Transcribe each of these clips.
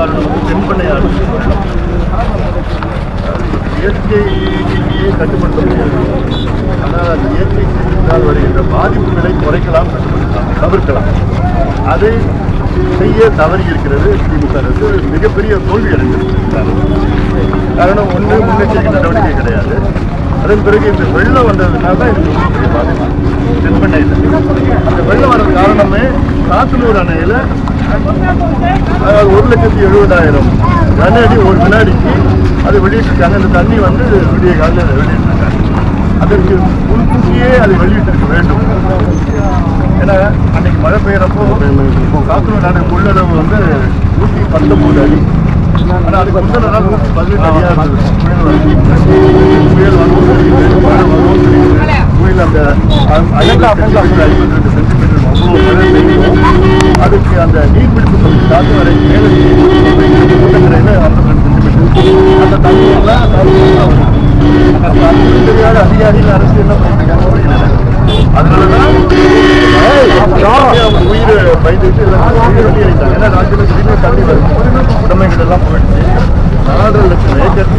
உதாரணம் வந்து தென்பண்ணை ஆறு இயற்கையை கட்டுப்படுத்த முடியாது. ஆனால் அந்த இயற்கை சீற்றத்தால் வருகின்ற பாதிப்புகளை குறைக்கலாம் கட்டுப்படுத்தலாம் தவிர்க்கலாம். அதை செய்ய தவறி இருக்கிறது திமுக அரசு. மிகப்பெரிய தோல்வி அடைந்திருக்கிறது. காரணம் ஒன்று முன்னெச்சரிக்கை நடவடிக்கை கிடையாது. அதன் பிறகு இந்த வெள்ளம் வந்ததுனால தான் இது ரொம்ப பாதிப்பு. தென்பண்ணையில் அந்த வெள்ளம் வர காரணமே காத்தனூர் அணையில் அதாவது ஒரு லட்சத்தி எழுபதாயிரம் கனஅடி ஒரு வினாடிக்கு அது வெளியிட்டிருக்காங்க. அந்த தண்ணி வந்து விடிய காலையில் வெளியிட்டிருக்காங்க. அதற்கு முன்கூட்டியே அதை வெளியிட்டிருக்க வேண்டும். ஏன்னா அன்னைக்கு மழை பெய்யறப்போ காத்தூர் நாடு கொள்ளளவு வந்து நூற்றி பத்தொம்பது அடி. ஆனால் அதுக்கு முந்தின நாள் நூற்றி பதினெட்டு அடியாக புயல் வரும் தெரியுது வரும் புயல் அந்த ஐம்பது ஐம்பத்தி ரெண்டு சென்டிமீட்டர் அதுக்கு அந்த நீர்பிடிப்பு தொகுதி காத்து வரை மேலே கூட்டக்கரையில் அந்த தண்ணியெல்லாம் தெரியாத அதிகாரிகள் அரசு என்ன பண்ணிருக்காங்க அதனாலதான் உயிர் பயந்துட்டு உயிர் ஏன்னா நாட்டில் தண்ணி வரும் எல்லாம் போயிடுச்சு நாலரை லட்சம் ஏக்கர்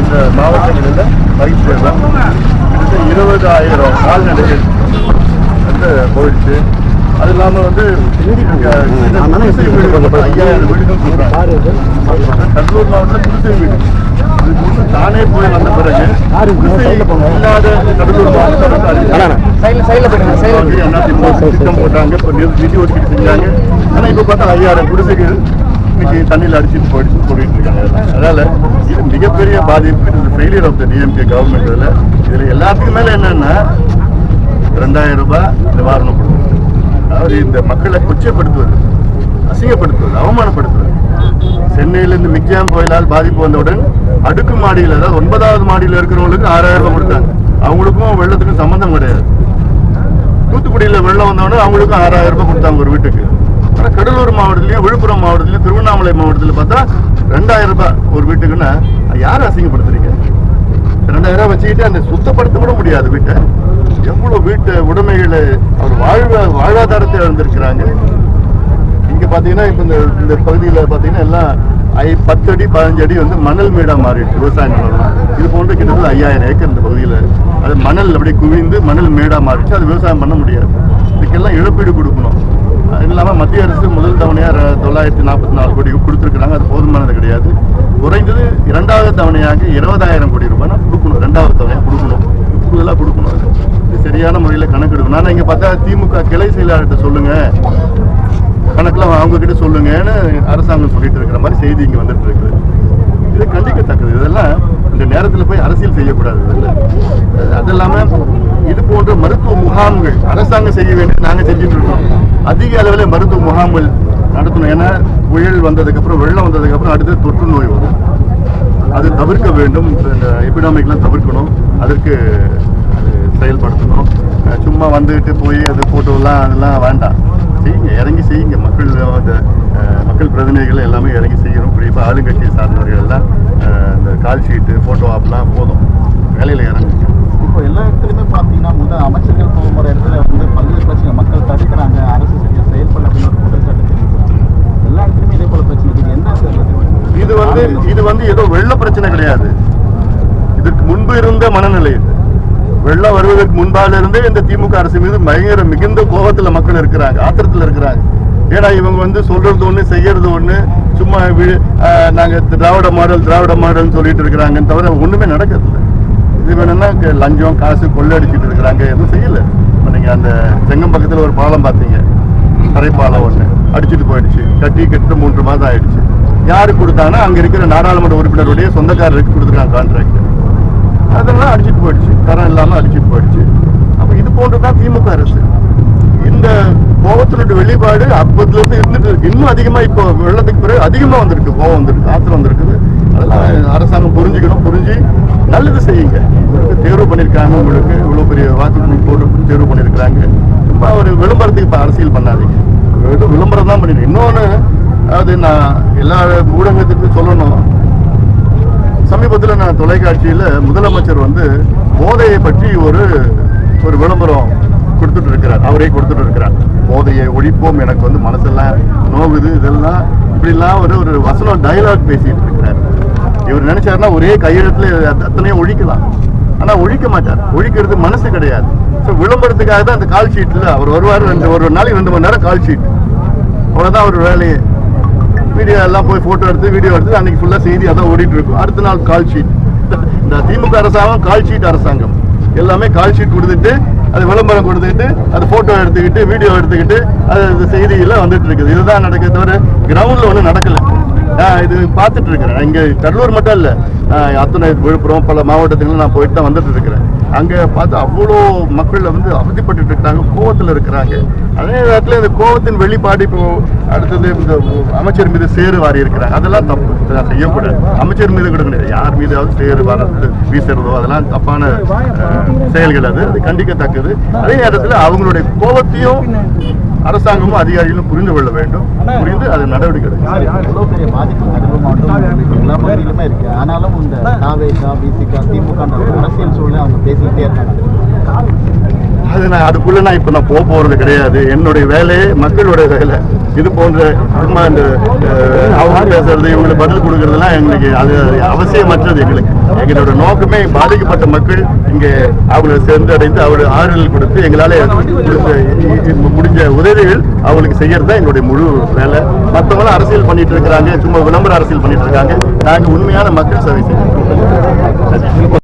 இந்த மாவட்டங்களில் பயிற்சி இருபதாயிரம் கால்நடைகள் வந்து போயிடுச்சு அது இல்லாம வந்து குடிசை வீடு. ஐயாயிரம் வீடுகள் கடலூர் மாவட்டத்தில் குடிசை வீடு இது தானே போய் வந்த பிறகு குடிசை இல்லாத கடலூர் அதிமுக திட்டம் போட்டாங்க. இப்போ நிதி ஒதுக்கீடு செஞ்சாங்க ஆனா இப்ப பார்த்தா ஐயாயிரம் குடிசைகள் இன்னைக்கு தண்ணியில் அடிச்சுட்டு போயிட்டு போயிட்டு இருக்காங்க. அதனால இது மிகப்பெரிய பாதிப்பு. இது failure of the DMK government இதுல. இதுல எல்லாத்துக்கும் மேல என்னன்னா ரெண்டாயிரம் ரூபாய் நிவாரணம் அதாவது இந்த மக்களை குச்சப்படுத்துவது அசிங்கப்படுத்துவது அவமானப்படுத்துவது. சென்னையிலிருந்து மிக்ஜாம் புயலால் பாதிப்பு வந்தவுடன் அடுக்கு மாடியில் அதாவது ஒன்பதாவது மாடியில் இருக்கிறவங்களுக்கு ஆறாயிரம் ரூபாய் கொடுத்தாங்க. அவங்களுக்கும் வெள்ளத்துக்கும் சம்மந்தம் கிடையாது. தூத்துக்குடியில் வெள்ளம் வந்தவொடனே அவங்களுக்கும் ஆறாயிரம் ரூபாய் கொடுத்தாங்க ஒரு வீட்டுக்கு. ஆனால் கடலூர் மாவட்டத்திலையும் விழுப்புரம் மாவட்டத்திலையும் திருவண்ணாமலை மாவட்டத்தில் பார்த்தா ரெண்டாயிரம் ரூபாய் ஒரு வீட்டுக்குன்னா யார் அசிங்கப்படுத்துறீங்க? ரெண்டாயிரம் ரூபாய் வச்சுக்கிட்டு அந்த சுத்தப்படுத்த கூட முடியாது வீட்டை. எவ்வளோ வீட்டு உடைமைகளை அவர் வாழ்வ வாழ்வாதாரத்தை இழந்திருக்கிறாங்க. இங்க பாத்தீங்கன்னா இப்ப இந்த இந்த பகுதியில பாத்தீங்கன்னா எல்லாம் ஐ பத்து அடி பதினஞ்சு அடி வந்து மணல் மேடா மாறிடுச்சு விவசாய நிலம் இது போன்ற கிட்டத்தட்ட ஐயாயிரம் ஏக்கர் இந்த பகுதியில அது மணல் அப்படியே குவிந்து மணல் மேடா மாறிடுச்சு. அது விவசாயம் பண்ண முடியாது. இதுக்கெல்லாம் இழப்பீடு கொடுக்கணும். அது இல்லாமல் மத்திய அரசு முதல் தவணையாக தொள்ளாயிரத்தி நாற்பத்தி நாலு கோடி கொடுத்துருக்குறாங்க. அது போதுமானது கிடையாது. குறைந்தது இரண்டாவது தவணையாக இருபதாயிரம் கோடி ரூபாய் கொடுக்கணும். ரெண்டாவது தவணையாக கொடுக்கணும். கூடுதலாக கொடுக்கணும். அது சரியான முறையில் கணக்கெடுக்கணும். ஆனால் இங்கே பார்த்தா திமுக கிளை செயலாளர்கிட்ட சொல்லுங்க. கணக்கெலாம் அவங்க கிட்ட சொல்லுங்கன்னு அரசாங்கம் சொல்லிட்டு இருக்கிற மாதிரி செய்தி இங்கே வந்துட்டு இருக்குது. இது கண்டிக்கத்தக்கது. இதெல்லாம் இந்த நேரத்தில் போய் அரசியல் செய்யக்கூடாது. அது இல்லாமல் இது போன்ற மருத்துவ முகாம்கள் அரசாங்கம் செய்ய வேண்டிய நாங்கள் செஞ்சுட்டு இருக்கோம். அதிக அளவில் மருத்துவ முகாம்கள் நடத்தணும். ஏன்னா புயல் வந்ததுக்கப்புறம் வெள்ளம் வந்ததுக்கப்புறம் அடுத்து தொற்று நோய் வரும். அது தவிர்க்க வேண்டும். இந்த எபிடாமிக்லாம் தவிர்க்கணும். அதற்கு செயல்படுத்தணும் சும்மா வந்துட்டு போய் அது போட்டோலாம் அதெல்லாம் வேண்டாம். செய்யுங்க இறங்கி செய்யுங்க. மக்கள் மக்கள் பிரதிநிதிகள் எல்லாமே இறங்கி செய்யணும். குறிப்பாக ஆளுங்கட்சியை சார்ந்தவர்கள் எல்லாம் இந்த கால் ஷீட்டு ஃபோட்டோ ஆப்லாம் போதும். வேலையில் இறங்குங்க. இப்போ எல்லா இடத்துலையுமே பார்த்தீங்கன்னா முதல் அமைச்சர்கள் போகிற இடத்துல வந்து பல்வேறு பிரச்சனை மக்கள் தடுக்கிறாங்க. அரசு சரியா செயல்பட அப்படின்னு ஒரு குற்றச்சாட்டு எல்லா இடத்துலையுமே இதே போல பிரச்சனை இருக்குது. என்ன இது? இது வந்து இது வந்து ஏதோ வெள்ள பிரச்சனை கிடையாது. இதற்கு முன்பு இருந்த மனநிலை இது வெள்ளம் வருவதற்கு முன்பால இருந்தே இந்த திமுக அரசு மீது பயங்கர மிகுந்த கோபத்துல மக்கள் இருக்கிறாங்க ஆத்திரத்துல இருக்கிறாங்க. ஏன்னா இவங்க வந்து சொல்றது ஒண்ணு செய்யறது ஒண்ணு சும்மா நாங்க திராவிட மாடல் திராவிட மாடல் சொல்லிட்டு இருக்கிறாங்கன்னு தவிர ஒண்ணுமே நடக்கிறது இது வேணும்னா லஞ்சம் காசு கொள்ளடிச்சிட்டு இருக்கிறாங்க. எதுவும் செய்யல. இப்ப நீங்க அந்த செங்கம் பக்கத்துல ஒரு பாலம் பார்த்தீங்க. தரைப்பாலம் ஒண்ணு. அடிச்சிட்டு போயிடுச்சு. கட்டி கிட்ட மூன்று மாதம் ஆயிடுச்சு. யாரு கொடுத்தாங்கன்னா அங்க இருக்கிற நாடாளுமன்ற உறுப்பினருடைய சொந்தக்காரருக்கு கொடுத்துருக்காங்க கான்ட்ராக்ட் அதெல்லாம் அடிச்சுட்டு போயிடுச்சு. தரம் இல்லாமல் அடிச்சுட்டு போயிடுச்சு. அப்போ இது போன்றுதான் திமுக அரசு. இந்த கோபத்தினுடைய வெளிப்பாடு அப்பத்துலேருந்து இருந்துட்டு இருக்கு. இன்னும் அதிகமாக இப்போ வெள்ளத்துக்கு பிறகு அதிகமாக வந்திருக்கு. கோபம் வந்திருக்கு ஆத்திரம் வந்திருக்குது. அதெல்லாம் அரசாங்கம் புரிஞ்சுக்கணும். புரிஞ்சு நல்லது செய்யுங்க. உங்களுக்கு தேர்வு பண்ணியிருக்காங்க உங்களுக்கு இவ்வளோ பெரிய வாக்கு போட்டு தேர்வு பண்ணியிருக்கிறாங்க சும்மா ஒரு விளம்பரத்துக்கு இப்போ அரசியல் பண்ணாதீங்க. விளம்பரம் தான் பண்ணிருக்கேன். இன்னொன்னு அது நான் எல்லா ஊடகத்துக்கும் சொல்லணும். சமீபத்தில் நான் தொலைக்காட்சியில் முதலமைச்சர் வந்து போதையை பற்றி ஒரு ஒரு விளம்பரம் கொடுத்துட்டு இருக்கிறார். அவரே கொடுத்துட்டு இருக்கிறார். போதையை ஒழிப்போம் எனக்கு வந்து மனசெல்லாம் நோகுது இதெல்லாம். இப்படிலாம் ஒரு ஒரு வசனம் டைலாக் பேசிட்டு இருக்கிறார். இவர் நினைச்சாருன்னா ஒரே கையெழுத்துல அத்தனையும் ஒழிக்கலாம். ஆனா ஒழிக்க மாட்டார். ஒழிக்கிறது மனசு கிடையாது. ஸோ விளம்பரத்துக்காக தான் அந்த கால் ஷீட்ல அவர் வருவார். ரெண்டு ஒரு நாளைக்கு ரெண்டு மணி நேரம் கால் ஷீட் அவ்வளோதான் அவர் வேலையை. வீடியோ எல்லாம் போய் போட்டோ எடுத்து வீடியோ எடுத்து அன்னைக்கு ஃபுல்லா செய்தி அதான் ஓடிட்டு இருக்கும். அடுத்த நாள் கால் ஷீட் இந்த திமுக அரசாங்கம் கால் ஷீட் அரசாங்கம். எல்லாமே கால் ஷீட் கொடுத்துட்டு அது விளம்பரம் கொடுத்துக்கிட்டு அது போட்டோ எடுத்துக்கிட்டு வீடியோ எடுத்துக்கிட்டு அது இது செய்தியில வந்துட்டு இருக்குது. இதுதான் நடக்குது தவிர கிரவுண்ட்ல ஒன்றும் நடக்கல. நான் இது பார்த்துட்டு இருக்கிறேன். இங்க கடலூர் மட்டும் இல்ல. அத்தனை விழுப்புரம் பல மாவட்டத்துக்கு நான் போயிட்டு தான் வந்துட்டு இருக்கிறேன். அங்க பார்த்து அவ்வளோ மக்கள் வந்து அவதிப்பட்டு இருக்காங்க கோவத்துல இருக்கிறாங்க. அதே நேரத்தில் இந்த கோவத்தின் வெளிப்பாடு இப்போ அடுத்தது இந்த அமைச்சர் மீது சேறு வாரி இருக்கிறாங்க. அதெல்லாம் தப்பு. நான் செய்யக்கூடாது. அமைச்சர் மீது கூட கிடையாது. யார் மீதாவது சேறு வாரது வீசுறதோ அதெல்லாம் தப்பான செயல்கள் அது. அது கண்டிக்கத்தக்கது. அதே நேரத்தில் அவங்களுடைய கோவத்தையும் அரசாங்கமும் அதிகாரிகளும் புரிந்து கொள்ள வேண்டும். புரிந்து அது நடவடிக்கை எடுக்கணும் எவ்வளவு பெரிய பாதிப்பு கடலூர் மாவட்டம் எல்லா பகுதியிலுமே இருக்கு. ஆனாலும் இந்த தாவேகா பிசிகா திமுக அரசியல் சூழ்நிலை அவங்க பேசிக்கிட்டே இருக்காங்க. அது நான் அதுக்குள்ள நான் இப்ப நான் போக போறது கிடையாது. என்னுடைய வேலையே மக்களுடைய வேலை. இது போன்ற சும்மா இந்த அவங்க பேசுறது இவங்களுக்கு பதில் கொடுக்கறதுலாம் எங்களுக்கு அது அவசியமற்றது எங்களுக்கு. எங்களோட நோக்கமே பாதிக்கப்பட்ட மக்கள் இங்கே அவங்களை சென்றடைந்து அவருடைய ஆறுதல் கொடுத்து எங்களால முடிஞ்ச- உதவிகள் அவங்களுக்கு செய்யறது தான் எங்களுடைய முழு வேலை. மற்றவங்களும் அரசியல் பண்ணிட்டு இருக்கிறாங்க சும்மா விளம்பர அரசியல் பண்ணிட்டு இருக்காங்க. நாங்கள் உண்மையான மக்கள் சேவை செய்யறோம்.